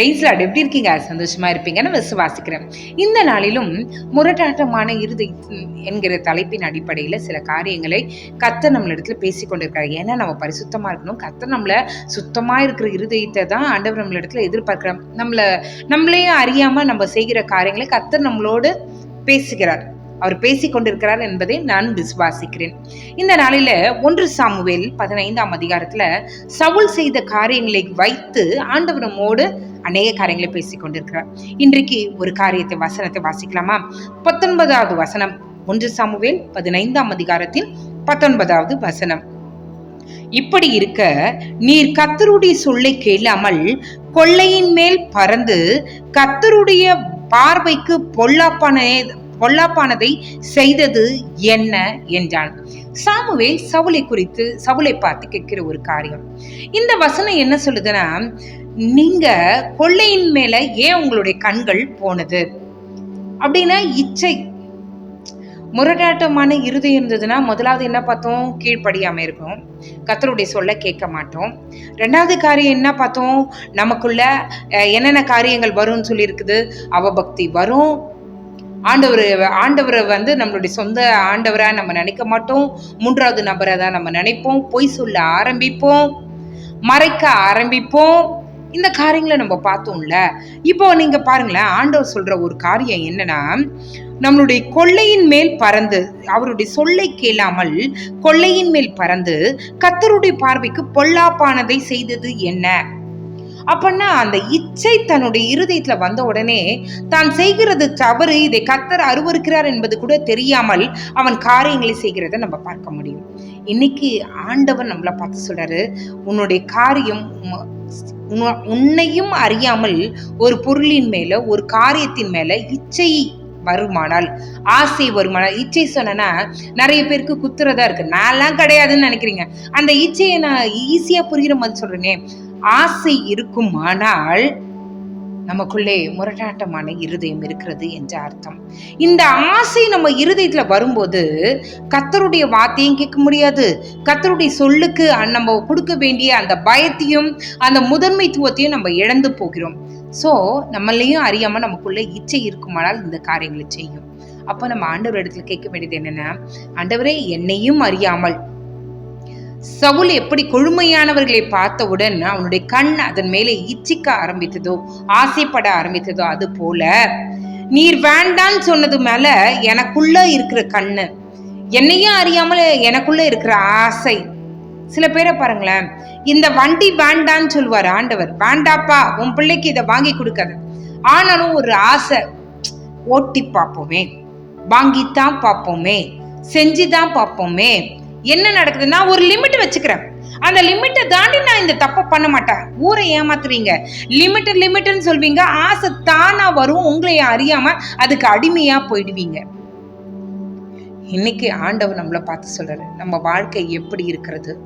பிரைஸ்லாட் எப்படி இருக்கீங்க? சந்தோஷமா இருப்பீங்கன்னு விசுவாசிக்கிறேன் இந்த நாளிலும் முரட்டாட்டமான இருதை என்கிற தலைப்பின் அடிப்படையில் சில காரியங்களை கத்த நம்மளிடத்துல பேசி கொண்டிருக்காரு. ஏன்னா நம்ம பரிசுத்தமா இருக்கணும். கத்த நம்மள சுத்தமா இருக்கிற இருதயத்தை தான் ஆண்டவர் நம்மளிடத்துல எதிர்பார்க்கிறோம் நம்மள நம்மளையும் அறியாம நம்ம செய்கிற காரியங்களை கத்த நம்மளோடு பேசுகிறார். அவர் பேசிக் கொண்டிருக்கிறார் என்பதை நான் விசுவாசிக்கிறேன் இந்த நாளில ஒன்று சாமுவேல் பதினைந்தாம் அதிகாரத்துல சவுல் செய்த காரியங்களை வைத்து ஆண்டவர் அநேக காரியங்களை பேசிக் கொண்டிருக்கிறார் இன்றைக்கு ஒரு காரியத்தை வசனத்தை வாசிக்கலாமா? பத்தொன்பதாவது வசனம். ஒன்று சாமுவேல் பதினைந்தாம் அதிகாரத்தின் பத்தொன்பதாவது வசனம். இப்படி இருக்க நீர் கத்தருடைய சொல்லை கேளாமல் கொள்ளையின் மேல் பறந்து கத்தருடைய பார்வைக்கு பொல்லாப்பான பொல்லாப்பானதை செய்தது என்ன? என்றான். சாமுவேல் சவுளை குறித்து சவுளை பார்த்து கேட்கிற ஒரு காரியம். இந்த வசனம் என்ன சொல்லுதுன்னா நீங்க கொள்ளையின் மேல ஏன் உங்களுடைய கண்கள் போனது? அப்படின்னா இச்சை. முரடாட்டமான இருதயம் இருந்ததுன்னா முதலாவது என்ன பார்த்தோம்? கீழ்ப்படியாம இருக்கும் கத்தருடைய சொல்ல கேட்க மாட்டோம். ரெண்டாவது காரியம் என்ன பார்த்தோம்? நமக்குள்ள என்னென்ன காரியங்கள் வரும்னு சொல்லியிருக்குது அவபக்தி வரும். ஆண்டவர் ஆண்டவரை வந்து நம்மளுடைய சொந்த ஆண்டவராக நம்ம நினைக்க மாட்டோம். மூன்றாவது நபரை தான் நம்ம நினைப்போம். பொய் சொல்ல ஆரம்பிப்போம். மறைக்க ஆரம்பிப்போம். இந்த காரியங்களை நம்ம பார்த்தோம்ல இப்போ நீங்க பாருங்களேன் ஆண்டவர் சொல்ற ஒரு காரியம் என்னன்னா நம்மளுடைய கொள்ளையின் மேல் பறந்து அவருடைய சொல்லை கேளாமல் கொள்ளையின் மேல் பறந்து கத்தருடைய பார்வைக்கு பொல்லாப்பானதை செய்தது என்ன? அப்பன்னா அந்த இச்சை தன்னுடைய இருதயத்துல வந்த உடனே தான் செய்கிறது தவறு இதை கத்தர் அருவருக்கிறார் என்பது கூட தெரியாமல் அவன் காரியங்களை செய்கிறத நம்ம பார்க்க முடியும். இன்னைக்கு ஆண்டவன் நம்மள பார்த்து சொல்றாரு உன்னுடைய காரியம் உன்னையும் அறியாமல் ஒரு பொருளின் மேல ஒரு காரியத்தின் மேல இச்சை வருமானால் ஆசை வருமானால் இச்சை சொன்னா நிறைய பேருக்கு குத்துறதா இருக்கு. நான்லாம் கிடையாதுன்னு நினைக்கிறீங்க. அந்த இச்சையை நான் ஈஸியா புரிகிற மாதிரி சொல்றேனே. ஆசை இருக்குமானால் நமக்குள்ளே முரட்டாட்டமான இருதயம் இருக்கிறது என்ற அர்த்தம். இந்த ஆசை நம்ம இருதயத்தில் வரும்போது கத்தருடைய வார்த்தையும் கேட்க முடியாது. கத்தருடைய சொல்லுக்கு நம்ம கொடுக்க வேண்டிய அந்த பயத்தையும் அந்த முதன்மைத்துவத்தையும் நம்ம இழந்து போகிறோம். ஸோ நம்மளையும் அறியாமல் நமக்குள்ளே இச்சை இருக்குமானால் இந்த காரியங்களை செய்யும். அப்போ நம்ம ஆண்டவர் இடத்துல கேட்க வேண்டியது என்னென்னா ஆண்டவரே என்னையும் அறியாமல் சவுல் எப்படி கொழுமையானவர்களை பார்த்தவுடன் அவனுடைய கண் அதன் மேலே இச்சிக்க ஆரம்பித்ததோ ஆசைப்பட ஆரம்பித்ததோ அது போல நீர் வேண்டான்னு சொன்னது மேல எனக்குள்ள இருக்கிற கண்ணு. என்னையும் அறியாமல் எனக்குள்ள இருக்கிற ஆசை. சில பேரை பாருங்களேன் இந்த வண்டி வேண்டான்னு சொல்லுவார் ஆண்டவர். வேண்டாப்பா உன் பிள்ளைக்கு இதை வாங்கி கொடுக்காத. ஆனாலும் ஒரு ஆசை ஓட்டி பார்ப்போமே. வாங்கித்தான் பார்ப்போமே. செஞ்சுதான் பார்ப்போமே. என்ன நடக்குது? நான் ஒரு லிமிட் வச்சுக்கிறேன். அந்த லிமிட்டை தாண்டி நான் இந்த தப்பை பண்ண மாட்டேன். ஊரை ஏமாத்துறீங்க. லிமிட் லிமிட்னு சொல்வீங்க. ஆசை தானா வரும். உங்களை அறியாம அதுக்கு அடிமையா போயிடுவீங்க. இன்னைக்கு ஆண்டவர் நம்மளை பார்த்து சொல்றாரு. நம்ம வாழ்க்கை எப்படி இருக்கிறது?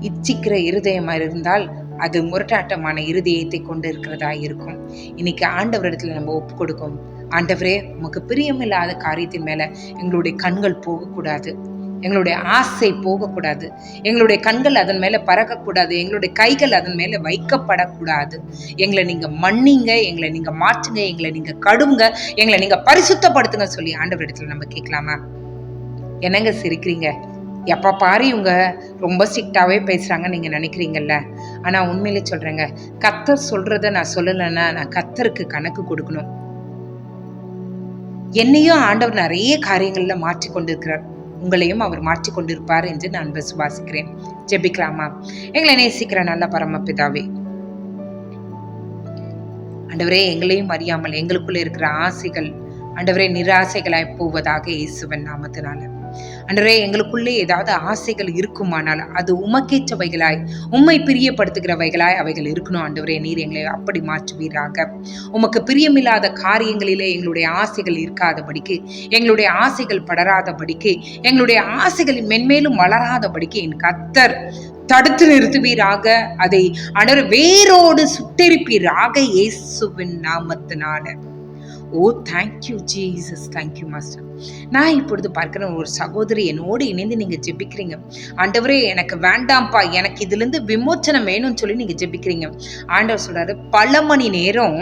இச்சிக்கிற இருதயமா இருந்தால் அது முரட்டாட்டமான இருதயத்தை கொண்டு இருக்கிறதா இருக்கும். இன்னைக்கு ஆண்டவரிடத்துல நம்ம ஒப்பு கொடுக்கும். ஆண்டவரே உமக்கு பிரியமில்லாத காரியத்தின் மேல எங்களுடைய கண்கள் போகக்கூடாது. எங்களுடைய ஆசை போகக்கூடாது. எங்களுடைய கண்கள் அதன் மேலே பறக்கக்கூடாது. எங்களுடைய கைகள் அதன் மேலே வைக்கப்படக்கூடாது. எங்களை நீங்கள் மன்னிங்க எங்களை நீங்கள் மாற்றுங்க எங்களை நீங்கள் கடுங்க எங்களை நீங்கள் பரிசுத்தப்படுத்துங்க சொல்லி ஆண்டவரிடத்துல நம்ம கேட்கலாமா? என்னங்க சிரிக்கிறீங்க? எப்போ பாரு இவங்க ரொம்ப ஸ்ட்ரிக்டாகவே பேசுகிறாங்க நீங்கள் நினைக்கிறீங்கல்ல. ஆனால் உண்மையிலே சொல்கிறேங்க கத்தர் சொல்கிறத நான் சொல்லலைன்னா நான் கத்தருக்கு கணக்கு கொடுக்கணும். என்னையும் ஆண்டவர் நிறைய காரியங்களில் மாற்றி கொண்டிருக்கிறார் உங்களையும் அவர் மாற்றி கொண்டிருப்பார் என்று நான் விசுவாசிக்கிறேன். ஜெபிக்கலாமா? எங்களை நேசிக்கிற நல்ல பரமபிதாவே ஆண்டவரே எங்களையும் அறியாமல் எங்களுக்குள்ள இருக்கிற ஆசைகள் ஆண்டவரே நிராசைகளாய் போவதாக இயேசுவன் நாமத்தினால. அன்றரே எங்களுக்குள்ளே ஏதாவது ஆசைகள் இருக்குமானால் அது உமக்கேற்றவைகளாய் உம்மை பிரியப்படுத்துகிறவைகளாய் அவைகள் இருக்கணும். ஆண்டவரே நீர் எங்களை அப்படி மாற்றுவீராக. உமக்கு பிரியமில்லாத காரியங்களிலே எங்களுடைய ஆசைகள் இருக்காதபடிக்கு எங்களுடைய ஆசைகள் படராதபடிக்கு எங்களுடைய ஆசைகள் மென்மேலும் வளராதபடிக்கு என் கத்தர் தடுத்து நிறுத்துவீராக. அதை அடர் வேரோடு சுட்டெரிப்பீராக இயேசுவின் நாமத்தினால. ஓ thank you Jesus thank you master நான் இப்பொழுது பார்க்கிற ஒரு சகோதரி என்னோடு இணைந்து நீங்கள் ஜெபிக்கிறீங்க. ஆண்டவரே எனக்கு வேண்டாம்ப்பா எனக்கு இதுலேருந்து விமோச்சனம் வேணும்னு சொல்லி நீங்கள் ஜெபிக்கிறீங்க. ஆண்டவர் சொல்கிறாரு பல மணி நேரம்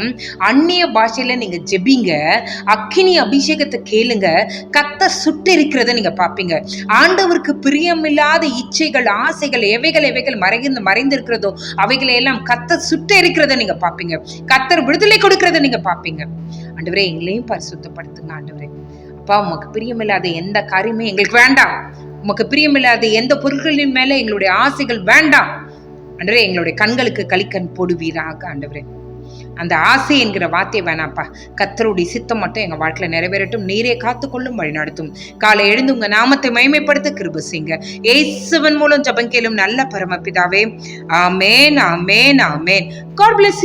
அந்நிய பாஷையில் நீங்கள் ஜெபிங்க அக்கினி அபிஷேகத்தை கேளுங்க கத்த சுட்டு இருக்கிறத நீங்கள் பார்ப்பீங்க. ஆண்டவருக்கு பிரியமில்லாத இச்சைகள் ஆசைகள் எவைகள் எவைகள் மறைந்து மறைந்திருக்கிறதோ அவைகளை எல்லாம் கத்த சுட்டு இருக்கிறத நீங்கள் பார்ப்பீங்க. கத்தர் விடுதலை கொடுக்கிறத நீங்கள் பார்ப்பீங்க. ஆண்டவரே எங்களையும் பரிசுத்தப்படுத்துங்க ஆண்டவரே. அப்பா உமக்கு பிரியமில்லாத எந்த காரியமே எங்களுக்கு வேண்டாம். உமக்கு பிரியமில்லாத எந்த பொருட்களின் மேல எங்களுடைய ஆசைகள் வேண்டாம். அன்றே எங்களுடைய கண்களுக்கு கலிக்கண் போடுவீராக ஆண்டவரே. அந்த ஆசை என்கிற வார்த்தை வேணாப்பா. கத்தருடைய சித்தம் மட்டும் எங்க வாழ்க்கையில நிறைவேறட்டும். நீரே காத்துக்கொள்ளும் வழி நடத்தும். காலை எழுந்து உங்க நாமத்தை மயமைப்படுத்த கிருபு செய்ங்க ஏசுவன் மூலம் ஜபங்கேலும் நல்ல பரமபிதாவே. ஆமேன் ஆமேன் ஆமேன். God plus